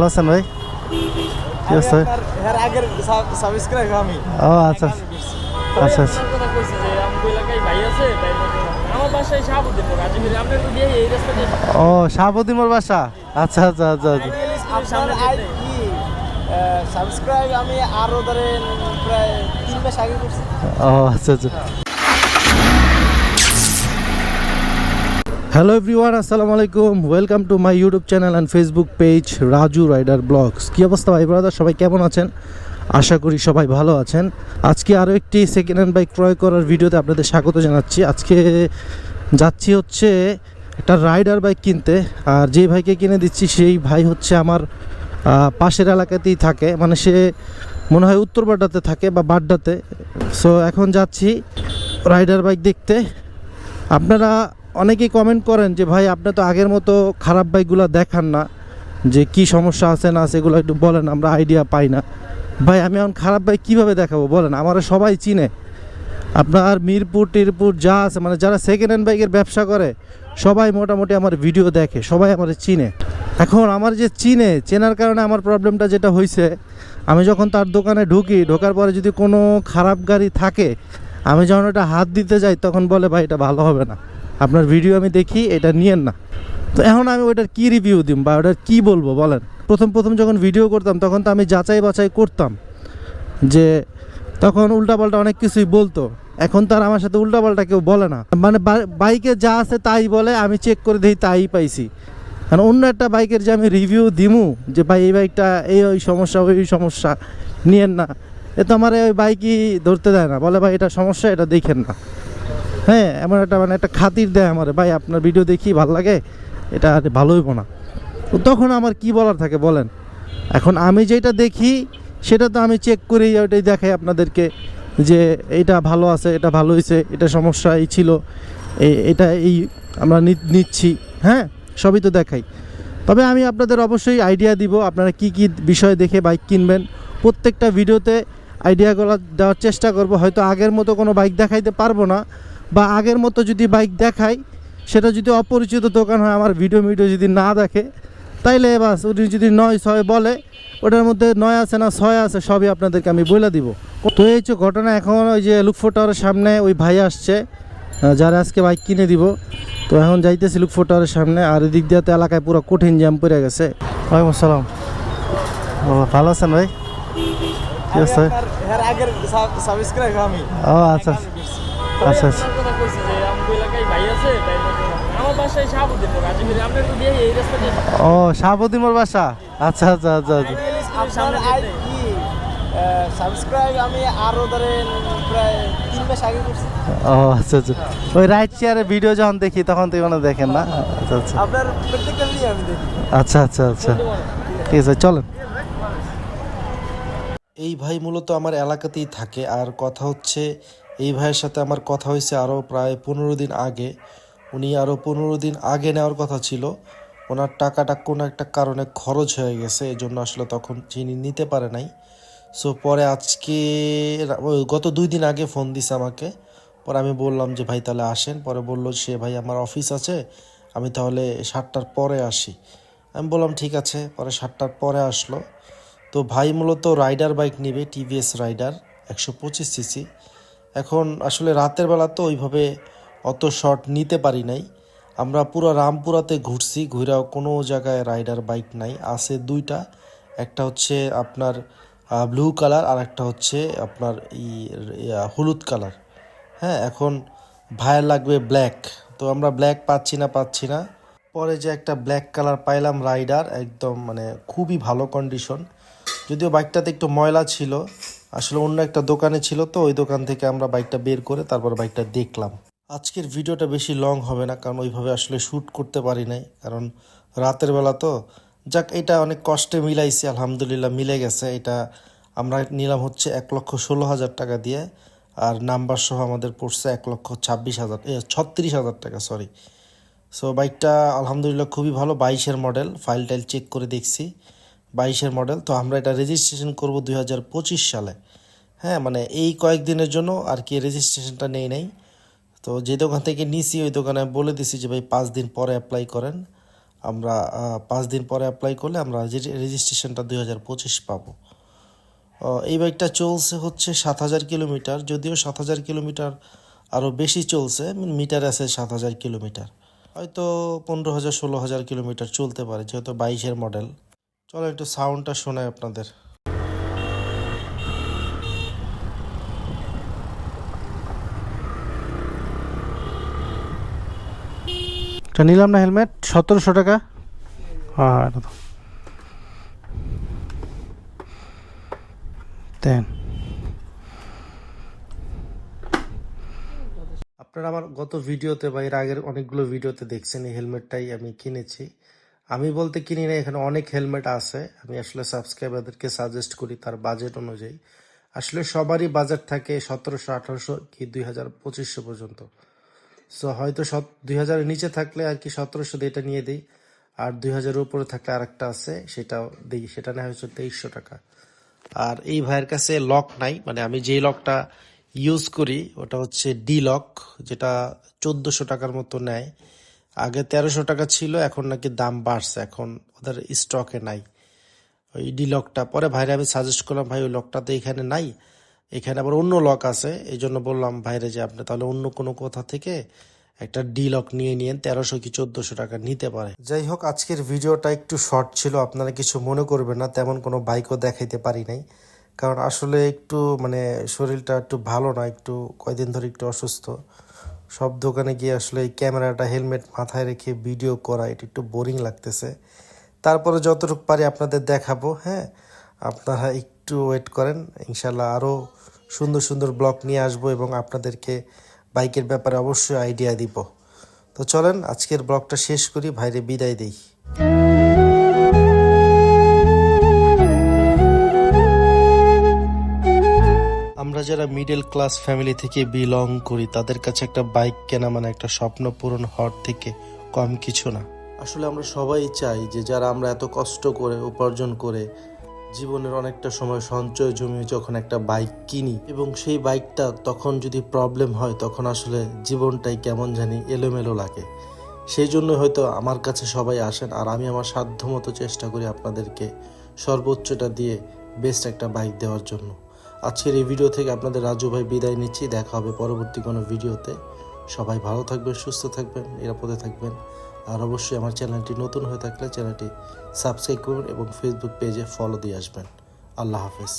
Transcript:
ভালো আছেন ভাই? কি আমি ও আচ্ছা আচ্ছা। আচ্ছা আছে দিয়ে ও শাহাবুদ্দিন বাসা? আচ্ছা আচ্ছা আচ্ছা আচ্ছা। সাবস্ক্রাইব আমি আরও ধরেন প্রায় তিন মাস আগে করছি ও আচ্ছা আচ্ছা। হ্যালো এভরিওয়ান আসসালামু আলাইকুম welcome to my YouTube channel and Facebook page Raju rider blogs কী অবস্থা ভাই ব্রাদার সবাই কেমন আছেন? আশা করি সবাই ভালো আছেন। আজকে আরও একটি সেকেন্ড হ্যান্ড বাইক ক্রয় করার ভিডিওতে আপনাদের স্বাগত জানাচ্ছি। আজকে যাচ্ছি হচ্ছে একটা রাইডার বাইক কিনতে। আর যে ভাইকে কিনে দিচ্ছি, সেই ভাই হচ্ছে আমার পাশের এলাকাতেই থাকে। মানে সে মনে হয় উত্তর বাড্ডাতে থাকে বা বাড্ডাতে। সো এখন যাচ্ছি রাইডার বাইক দেখতে। আপনারা অনেকেই কমেন্ট করেন যে, ভাই, আপনি তো আগের মতো খারাপ বাইকগুলো দেখান না, যে কি সমস্যা আছে না আছে একটু বলেন, আমরা আইডিয়া পাই না। ভাই, আমি এখন খারাপ বাইক কীভাবে দেখাবো? বলেন, আমার সবাই চিনে। আপনার মিরপুর, টিরপুর যা আছে মানে যারা সেকেন্ড হ্যান্ড বাইকের ব্যবসা করে, সবাই মোটামুটি আমার ভিডিও দেখে, সবাই আমার চিনে। এখন আমার যে চিনে, চেনার কারণে আমার প্রবলেমটা যেটা হয়েছে আমি যখন তার দোকানে ঢুকি, ঢোকার পরে যদি কোনো খারাপ গাড়ি থাকে, আমি যখন ওটা হাত দিতে যাই, তখন বলে, ভাই, এটা ভালো হবে না। আপনার ভিডিও আমি দেখি, এটা নিয়েন না। তো এখন আমি ওইটার কি রিভিউ দিম বা ওটার কি বলব বলেন। প্রথম প্রথম যখন ভিডিও করতাম, তখন তো আমি যাচাই বাছাই করতাম যে তখন উল্টাপাল্টা অনেক কিছুই বলতো। এখন তার আমার সাথে উল্টাপাল্টা কেউ বলে না। মানে বাইকে যা আছে তাই বলে, আমি চেক করে দিই তাই পাইছি। কারণ অন্য একটা বাইকের যে আমি রিভিউ দিমু, যে ভাই, এই বাইকটা এই, ওই সমস্যা ওই সমস্যা, নিয়েন না। এ তো আমার ওই বাইকই ধরতে দেয় না। বলে, ভাই, এটা সমস্যা, এটা দেখেন না। হ্যাঁ এমন একটা মানে একটা খাতির দেয় আমার, ভাই, আপনার ভিডিও দেখি, ভালো লাগে, এটা ভালো হইব না। তখন আমার কি বলার থাকে বলেন? এখন আমি যেটা দেখি, সেটা তো আমি চেক করেই ওইটাই দেখাই আপনাদেরকে যে এটা ভালো আছে, এটা ভালো হয়েছে এটা সমস্যা এই ছিল এটা এই আমরা নিচ্ছি হ্যাঁ সবই তো দেখাই। তবে আমি আপনাদের অবশ্যই আইডিয়া দিব, আপনারা কি কি বিষয় দেখে বাইক কিনবেন। প্রত্যেকটা ভিডিওতে আইডিয়াগুলো দেওয়ার চেষ্টা করব, হয়তো আগের মতো কোনো বাইক দেখাইতে পারব না। বা আগের মতো যদি বাইক দেখাই সেটা যদি অপরিচিত দোকান হয় আমার ভিডিও ভিডিও যদি না দেখে তাইলে বাস উনি যদি নয় ছয় বলে ওটার মধ্যে নয় আছে না ছয় আছে সবই আপনাদেরকে আমি বলে দিব। তো এই হচ্ছে ঘটনা এখন ওই যে লুকফো টাওয়ারের সামনে ওই ভাই আসছে যারা আজকে বাইক কিনে দিব। তো এখন যাইতেছি লুকফো টাওয়ারের সামনে আর এদিক দিয়ে তো এলাকায় পুরো কঠিন জ্যাম পড়ে গেছে। ওয়ালাইকুম আসসালাম। ও ভালো আছেন ভাই? সাবস্ক্রাইব আমি। ও আচ্ছা। আচ্ছা আচ্ছা। আপনার কথা কইছে যে আমগো এলাকায় ভাই আছে? তাই বলে। আমার বাসায় শাহাবুদ্দিন রাজমিরে আপনার তো দিয়ে এই রাস্তা দিয়ে ও শাহাবুদ্দিন মোর বাসা? আচ্ছা আচ্ছা আচ্ছা আচ্ছা। আপনার আই কি সাবস্ক্রাইব আমি আরও ধরেন প্রায় তিন মাস আগে করছি। ও আচ্ছা আচ্ছা। ওই রাইট চেয়ারে ভিডিও যখন দেখি তখন তো মানে দেখেন না? আচ্ছা আচ্ছা। আপনার প্রত্যেকটা ভিডিও আমি দেখি। আচ্ছা আচ্ছা আচ্ছা। ঠিক আছে চলেন। এই ভাই মূলত আমার এলাকাতেই থাকে আর কথা হচ্ছে এই ভাইয়ের সাথে আমার কথা হয়েছে আরও প্রায় পনেরো দিন আগে। উনি আরও পনেরো দিন আগে নেওয়ার কথা ছিল। ওনার টাকাটা কোনো একটা কারণে খরচ হয়ে গেছে এই জন্য আসলে তখন চিনি নিতে পারে নাই। সো পরে আজকে গত দুই দিন আগে ফোন দিছে আমাকে। পরে আমি বললাম যে, ভাই, তাহলে আসেন। পরে বলল, সে ভাই আমার অফিস আছে, আমি তাহলে সাতটার পরে আসি। আমি বললাম, ঠিক আছে। পরে সাতটার পরে আসলো। তো ভাই মূলত রাইডার বাইক নেবে, টিভিএস রাইডার, একশো পঁচিশ সিসি। এখন আসলে রাতের বেলা তো ওইভাবে অত শর্ট নিতে পারি নাই। আমরা পুরো রামপুরাতে ঘুরছি, ঘুরাও কোনো জায়গায় রাইডার বাইক নাই। আছে দুইটা, একটা হচ্ছে আপনার ব্লু কালার আর একটা হচ্ছে আপনার ই হলুদ কালার হ্যাঁ এখন ভাইয়ের লাগবে ব্ল্যাক তো আমরা ব্ল্যাক পাচ্ছি না পাচ্ছি না। পরে যে একটা ব্ল্যাক কালার পাইলাম রাইডার একদম মানে খুবই ভালো কন্ডিশন যদিও বাইকটাতে একটু ময়লা ছিল আসলে অন্য একটা দোকানে ছিল তো, ওই দোকান থেকে আমরা বাইকটা বের করে তারপর বাইকটা দেখলাম। আজকের ভিডিওটা বেশি লং হবে না, কারণ ওইভাবে আসলে শ্যুট করতে পারি নাই। কারণ রাতের বেলা তো, যাক, এটা অনেক কষ্টে মিলাইছি, আলহামদুলিল্লাহ মিলে গেছে। এটা আমরা নিলাম হচ্ছে এক লক্ষ ষোলো হাজার টাকা দিয়ে, আর নাম্বার সহ আমাদের পড়ছে এক লক্ষ ছাব্বিশ হাজার ছত্রিশ হাজার টাকা সরি সো বাইকটা আলহামদুলিল্লাহ খুবই ভালো, বাইশের মডেল ফাইল টাইল চেক করে দেখছি। বাইশের মডেল। তো আমরা এটা রেজিস্ট্রেশন করব দুই হাজার পঁচিশ সালে। হ্যাঁ মানে এই কয়েকদিনের জন্য আর কি রেজিস্ট্রেশনটা নেই নাই। তো যে দোকান থেকে নিছি, ওই দোকানে বলে দিছি যে, ভাই, পাঁচ দিন পরে অ্যাপ্লাই করেন। আমরা পাঁচ দিন পরে অ্যাপ্লাই করলে আমরা রেজিস্ট্রেশনটা দুই হাজার পঁচিশ পাবো। এই বাইকটা চলছে হচ্ছে সাত হাজার কিলোমিটার। যদিও সাত হাজার কিলোমিটার আরও বেশি চলছে মিটার আছে সাত হাজার কিলোমিটার। হয়তো পনেরো হাজার, ষোলো হাজার কিলোমিটার চলতে পারে, যেহেতু বাইশের মডেল। চলো একটু সাউন্ডটা শোনাই আপনাদের। এটা নিলাম না হেলমেট সতেরোশো টাকা। হ্যাঁ এটা তো। দেন। আপনারা আমার গত ভিডিওতে বা এর আগের অনেকগুলো ভিডিওতে দেখছেন এই হেলমেটটাই আমি কিনেছি। আমি বলতে কিনি না এখানে অনেক হেলমেট আছে। আমি আসলে সাবস্ক্রাইবারদেরকে সাজেস্ট করি তার বাজেট অনুযায়ী। আসলে সবারই বাজেট থাকে সতেরোশো, আঠারোশো কি দুই হাজার পঁচিশশো পর্যন্ত। সো হয়তো সত, দুই হাজারের নিচে থাকলে আর কি সতেরোশো দিয়ে এটা নিয়ে দিই। আর দুই হাজারের উপরে থাকলে আরেকটা আছে, সেটাও দিই। সেটা নেওয়া হচ্ছে তেইশশো টাকা। আর এই ভাইয়ের কাছে লক নাই। মানে আমি যেই লকটা ইউজ করি, ওটা হচ্ছে ডি লক যেটা চোদ্দোশো টাকার মতো নেয়। আগে তেরোশো টাকা ছিল, এখন নাকি দাম বাড়ছে। এখন ওদের স্টকে নাই। ওই ডি লকটা পরে ভাইরে আমি সাজেস্ট করলাম, ভাই, ওই লকটা তো এখানে নাই। এখানে আবার অন্য লক আছে। এই জন্য বললাম, ভাইরে যে আপনি তাহলে অন্য কোনো কোথা থেকে একটা ডি লক নিয়ে নিয়েন, তেরোশো কি চোদ্দোশো টাকা নিতে পারে? যাই হোক, আজকের ভিডিওটা একটু শর্ট ছিল, আপনারা কিছু মনে করবেন না, তেমন কোনো বাইকও দেখাইতে পারি নাই। কারণ আসলে একটু মানে শরীরটা একটু ভালো না, একটু কয়দিন ধরে একটু অসুস্থ। সব দোকানে গিয়ে আসলে এই ক্যামেরাটা, হেলমেট মাথায় রেখে ভিডিও করা, এটা একটু বোরিং লাগতেছে। তারপরে যতটুকু পারি আপনাদের দেখাবো হ্যাঁ? আপনারা একটু ওয়েট করেন ইনশাল্লাহ আরও সুন্দর সুন্দর ব্লগ নিয়ে আসব এবং আপনাদেরকে বাইকের ব্যাপারে অবশ্যই আইডিয়া দিব। তো চলেন, আজকের ব্লগটা শেষ করি, ভাইরে বিদায় দিই। আমরা যারা মিডল ক্লাস ফ্যামিলি থেকে বিলং করি, তাদের কাছে একটা বাইক কেনা মানে একটা স্বপ্ন পূরণ হওয়ার থেকে কম কিছু না। আসলে আমরা সবাই চাই যে যারা আমরা এত কষ্ট করে, উপার্জন করে, জীবনের অনেকটা সময় সঞ্চয় জমিয়ে যখন একটা বাইক কিনি এবং সেই বাইকটা তখন যদি প্রবলেম হয়, তখন আসলে জীবনটাই কেমন জানি এলোমেলো লাগে। সেই জন্য হয়তো আমার কাছে সবাই আসেন আর আমি আমার সাধ্য মতো চেষ্টা করি আপনাদেরকে সর্বোচ্চটা দিয়ে বেস্ট একটা বাইক দেওয়ার জন্য। আজকের এই ভিডিও থেকে আপনাদের রাজু ভাই বিদায় নিচ্ছি। দেখা হবে পরবর্তী কোনো ভিডিওতে। সবাই ভালো থাকবেন, সুস্থ থাকবেন, নিরাপদে থাকবেন। আর অবশ্যই আমার চ্যানেলটি নতুন হয়ে থাকলে চ্যানেলটি সাবস্ক্রাইব করুন এবং ফেসবুক পেজে ফলো দিয়ে আসবেন। আল্লাহ হাফেজ।